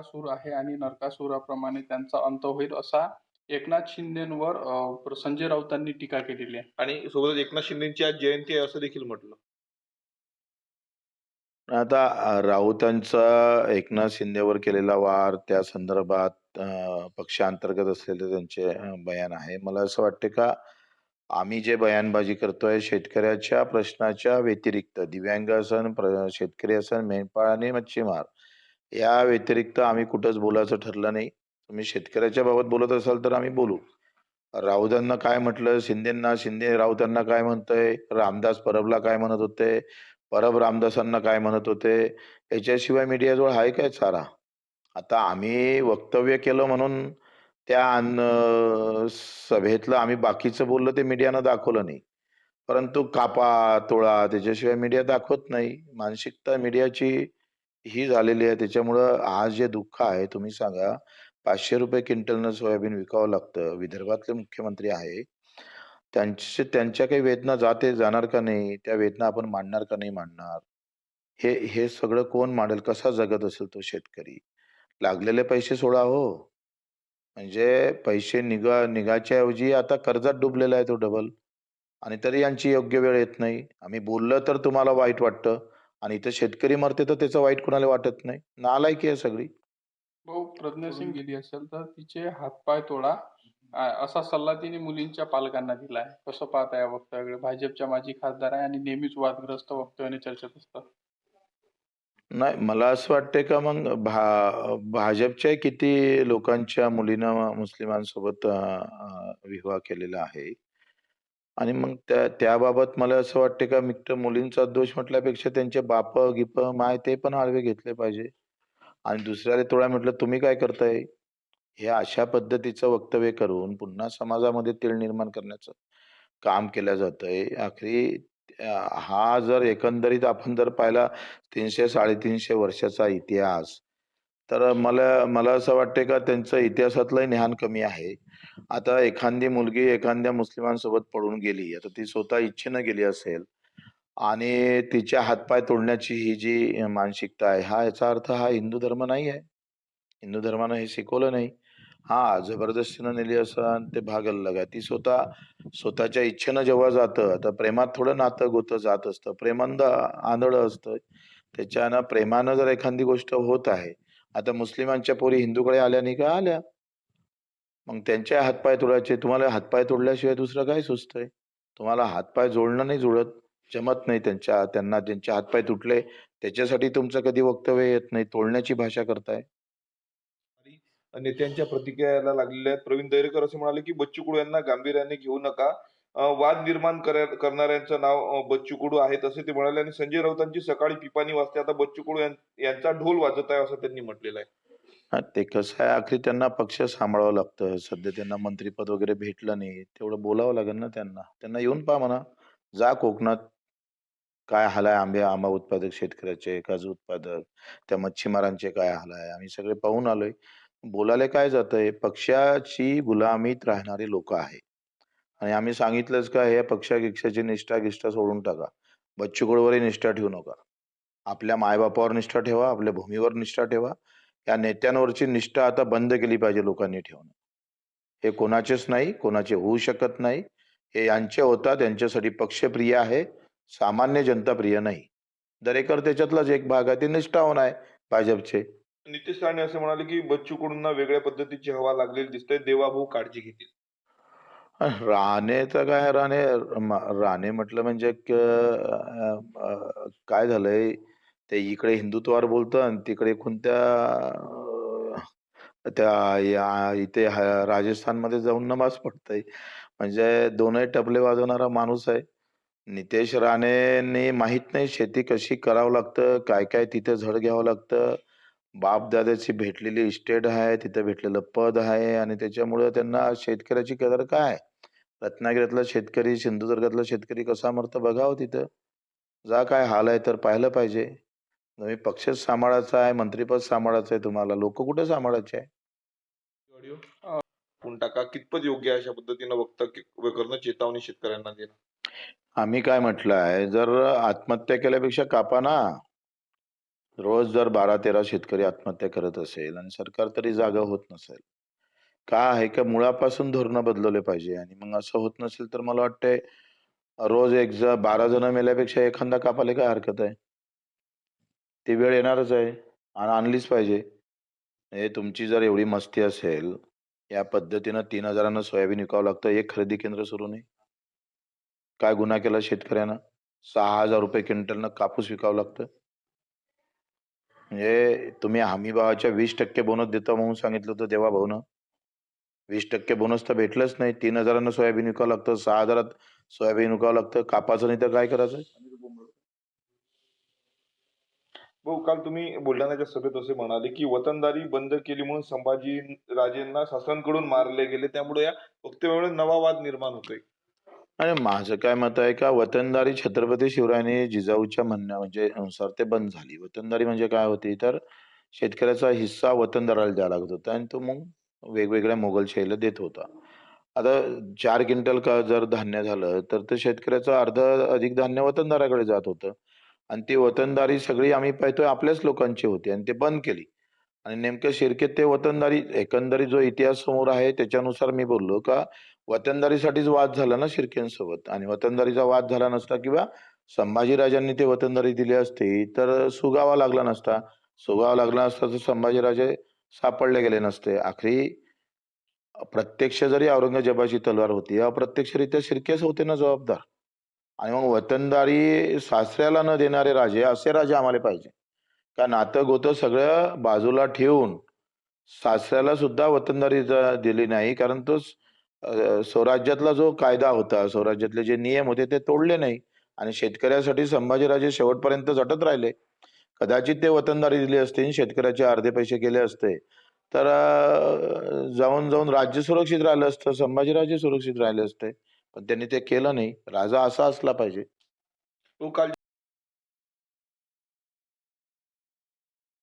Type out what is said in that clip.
नरकासूर आहे आणि नरकासुराप्रमाणे त्यांचा अंत होईल असा एकनाथ शिंदेवर संजय राऊतांनी टीका केलेली आहे. आणि सोबतच एकनाथ शिंदेची आज जयंती आहे असं देखील म्हटलं. आता राऊतांचा एकनाथ शिंदेवर केलेला वार त्या संदर्भात पक्षांतर्गत असलेले त्यांचे बयान आहे. मला असं वाटते का आम्ही जे बयानबाजी करतोय शेतकऱ्याच्या प्रश्नाच्या व्यतिरिक्त दिव्यांग असन शेतकरी असन मेंढपाळ आणि मच्छीमार या व्यतिरिक्त आम्ही कुठंच बोलायचं ठरलं नाही. तुम्ही शेतकऱ्याच्या बाबत बोलत असाल तर आम्ही बोलू. राऊतांना काय म्हटलं? शिंदेना शिंदे राऊतांना काय म्हणतंय? रामदास परबला काय म्हणत होते? परब रामदासांना काय म्हणत होते? याच्याशिवाय मीडियाजवळ आहे काय चारा आता आम्ही वक्तव्य केलं म्हणून त्या अन्न सभेतलं आम्ही बाकीचं बोललं ते मीडियानं दाखवलं नाही. परंतु कापा तोळा त्याच्याशिवाय मीडिया दाखवत नाही. मानसिकता मीडियाची ही झालेली आहे. त्याच्यामुळं आज जे दुःख आहे तुम्ही सांगा पाचशे रुपये क्विंटलनं सोयाबीन विकावं लागतं. विदर्भातले मुख्यमंत्री आहे. त्यांचे त्यांच्या काही वेदना जाते जाणार का नाही? त्या वेदना आपण मांडणार का नाही मांडणार? हे हे सगळं कोण मांडेल? कसा जगत असेल तो शेतकरी? लागलेले पैसे सोडा हो. म्हणजे पैसे निघा निघायच्या ऐवजी आता कर्जात डुबलेला आहे तो डबल आणि तरी यांची योग्य वेळ येत नाही. आम्ही बोललं तर तुम्हाला वाईट वाटतं. आणि इथं शेतकरी मरते तर त्याचं वाईट कुणाला वाटत नाही. नालायकी आहे सगळी. भाऊ प्रज्ञा सिंग गेली असेल तर तिचे हातपाय तोडा. असा सल्ला तिने मुलींच्या पालकांना दिला आहे कसं पाहता या वक्तव्याकडे भाजपच्या माजी खासदार आहे आणि नेहमीच वादग्रस्त वक्तव्याने चर्चेत असतात. नाही मला असं वाटतंय का मग भा भाजपच्या किती लोकांच्या मुलीनं मुस्लिमांसोबत विवाह केलेला आहे. आणि मग त्या त्याबाबत मला असं वाटते का मित्र मुलींचा दोष म्हटल्यापेक्षा त्यांचे बाप गिप माय ते पण आडवे घेतले पाहिजे. आणि दुसऱ्याला थोडा म्हटलं तुम्ही काय करताय? हे अशा पद्धतीचं वक्तव्य करून पुन्हा समाजामध्ये तेढ निर्माण करण्याचं काम केलं जातंय. आखरी हा जर एकंदरीत आपण जर पाहिला तीनशे साडेतीनशे वर्षाचा इतिहास तर मला मला असं वाटते का त्यांचं इतिहासातलं ज्ञान कमी आहे. आता एखादी मुलगी एखाद्या मुस्लिमांसोबत पळून गेली आता ती स्वतः इच्छेनं गेली असेल आणि तिच्या हातपाय तोडण्याची ही जी मानसिकता आहे हा याचा अर्थ हा हिंदू धर्म नाही आहे. हिंदू धर्मानं हे शिकवलं नाही. हा जबरदस्तीनं नेली असं ते भाग अलग आहे ती स्वतः स्वतःच्या इच्छेनं जेव्हा जातं तर प्रेमात थोडं नातं गोतं जात असतं प्रेमांद आंधळं असतं. त्याच्यानं प्रेमानं जर एखादी गोष्ट होत आहे आता मुस्लिमांच्या पोरी हिंदूकडे आल्या नाही का? आल्या. मग त्यांच्या हातपाय तोडायचे. तुम्हाला हातपाय तोडल्याशिवाय दुसरं काय सुचतंय? तुम्हाला हातपाय जोडणं नाही जुळत जमत नाही त्यांच्या त्यांना ज्यांचे हातपाय तुटले त्याच्यासाठी तुमचं कधी वक्तव्य येत नाही तोडण्याची भाषा करताय. आणि नेत्यांच्या प्रतिक्रियाला लागलेल्या आहेत. प्रवीण दरेकर असे म्हणाले की बच्चू कडू यांना गांभीर्याने घेऊ नका. वाद निर्माण करणाऱ्यांचं नाव बच्चू कडू आहे तसे ते म्हणाले आणि संजय राऊतांची सकाळी पिपाणी वाजते. आता बच्चू कडू यांचा ढोल वाजत आहे असं त्यांनी म्हटलेलं आहे. हा ते कसं आहे आखरी त्यांना पक्ष सांभाळावं लागतं. सध्या त्यांना मंत्रीपद वगैरे भेटलं नाही. तेवढं बोलावं लागेल ना त्यांना. त्यांना येऊन पहा म्हणा. जा कोकणात. काय हाल आहे? आंबे आंबा उत्पादक शेतकऱ्याचे काजू उत्पादक त्या मच्छीमारांचे काय हाल आहे? आम्ही सगळे पाहून आलोय. बोलायला काय जातंय? पक्षाची गुलामीत राहणारे लोक आहे आणि आम्ही सांगितलंच का हे पक्षागिक्षाची निष्ठा गिष्ठा सोडून टाका. बच्चू कडूवरही निष्ठा ठेवू नका. आपल्या मायबापावर निष्ठा ठेवा आपल्या भूमीवर निष्ठा ठेवा. या नेत्यांवरची निष्ठा आता बंद केली पाहिजे लोकांनी ठेवणं. हे कोणाचेच नाही कोणाचे होऊ शकत नाही. हे यांचे होतात यांच्यासाठी पक्षप्रिय आहे. सामान्य जनता प्रिय नाही. दरेकर त्याच्यातलाच एक भाग आहे ते निष्ठावान आहे भाजपचे. नितीश राणे असे म्हणाले की बच्चू कडून वेगळ्या पद्धतीची हवा लागलेली दिसते देवाभाऊ काळजी घेतील. राणे तर काय राणे म- राणे म्हटलं म्हणजे क- अं, अं, काय झालंय ते इकडे हिंदुत्वावर बोलतं आणि तिकडे कोणत्या त्या या इथे ह- राजस्थानमध्ये जाऊन नमाज पडतंय. म्हणजे दोनही टपले वाजवणारा माणूस आहे. नितेश राणेंनी माहीत नाही शेती कशी करावं लागतं काय काय तिथे झड घ्यावं लागतं. बाप दादाची भेटलेली इस्टेट आहे तिथे भेटलेलं पद आहे आणि त्याच्यामुळं त्यांना शेतकऱ्याची कदर काय? रत्नागिरीतला शेतकरी सिंधुदुर्गातला शेतकरी कसा मरतं बघावं तिथं. जा काय हाल आहे तर पाहिलं पाहिजे. तुम्ही पक्षच सांभाळायचा आहे मंत्रीपद सांभाळायचं आहे तुम्हाला. लोक कुठे सांभाळायचे आहे? पुन्हा टाका. कितपत योग्य अशा पद्धतीनं वक्तव्य करणं चेतावणी शेतकऱ्यांना देणं? आम्ही काय म्हटलं आहे जर आत्महत्या केल्यापेक्षा कापा ना. रोज जर बारा तेरा शेतकरी आत्महत्या करत असेल आणि सरकार तरी जागा होत नसेल. का आहे? का मुळापासून धोरणं बदलवले पाहिजे? आणि मग असं होत नसेल तर मला वाटतंय रोज एक ज बारा जण मेल्यापेक्षा एखादा कापाले काय हरकत आहे? ती वेळ येणारच आहे. आणि आणलीच पाहिजे. हे तुमची जर एवढी मस्ती असेल या पद्धतीनं तीन हजारानं सोयाबीन विकावं लागतं. एक खरेदी केंद्र सुरू नाही. काय गुन्हा केला शेतकऱ्यानं? सहा हजार रुपये क्विंटलनं कापूस विकावं लागतं. म्हणजे तुम्ही हमी भावाच्या वीस टक्के बोनस देतो म्हणून सांगितलं होतं देवा भाऊनं. वीस टक्के बोनस तर भेटलंच नाही. तीन हजारानं सोयाबीन विकावं लागतं सहा हजारात सोयाबीन विकावं लागतं. कापाचं नाही तर काय करायचं? भाऊ काल तुम्ही बुलढाण्याच्या सभेत असे म्हणाले की वतनदारी बंद केली म्हणून संभाजी राजेंना शासनाकडून मारले गेले. त्यामुळे या वक्तव्यामुळे नवा वाद निर्माण होतोय. आणि माझं काय मत आहे का? वतनदारी छत्रपती शिवरायांनी जिजाऊच्या म्हणण्या म्हणजे अनुसार ते बंद झाली. वतनदारी म्हणजे काय होती? तर शेतकऱ्याचा हिस्सा वतनदाराला द्यावा लागत होता. आणि तो मग वेगवेगळ्या मोगलशाहीला देत होता. आता चार क्विंटल का जर धान्य झालं तर ते शेतकऱ्याचं अर्ध अधिक धान्य वतनदाराकडे जात होतं. आणि ती वतनदारी सगळी आम्ही पाहतोय आपल्याच लोकांची होती आणि ते बंद केली. आणि नेमकं शिर्केत ते वतनदारी एकंदरीत जो इतिहास समोर आहे त्याच्यानुसार मी बोललो का वतनदारीसाठीच वाद झाला ना शिर्केंसोबत? आणि वतनदारीचा वाद झाला नसता किंवा संभाजीराजांनी ते वतनदारी दिली असती तर सुगावा लागला नसता. सुगावा लागला असता तर संभाजीराजे सापडले गेले नसते. आखरी प्रत्यक्ष जरी औरंगजेबाची तलवार होती अप्रत्यक्षरित्या शिर्केच होते ना जबाबदार. आणि मग वतनदारी सासऱ्याला न देणारे राजे असे राजे आम्हाला पाहिजे. का नातं गोतं सगळं बाजूला ठेवून सासऱ्याला सुद्धा वतनदारी दिली नाही कारण तो स्वराज्यातला जो कायदा होता स्वराज्यातले जे नियम होते ते तोडले नाही. आणि शेतकऱ्यासाठी संभाजीराजे शेवटपर्यंत झटत राहिले. कदाचित ते वतनदारी दिली असती आणि शेतकऱ्याचे अर्धे पैसे गेले असते. तर जाऊन जाऊन राज्य सुरक्षित राहिलं असतं संभाजीराजे सुरक्षित राहिले असते. पण त्यांनी ते केलं नाही. राजा असा असला पाहिजे. तो काल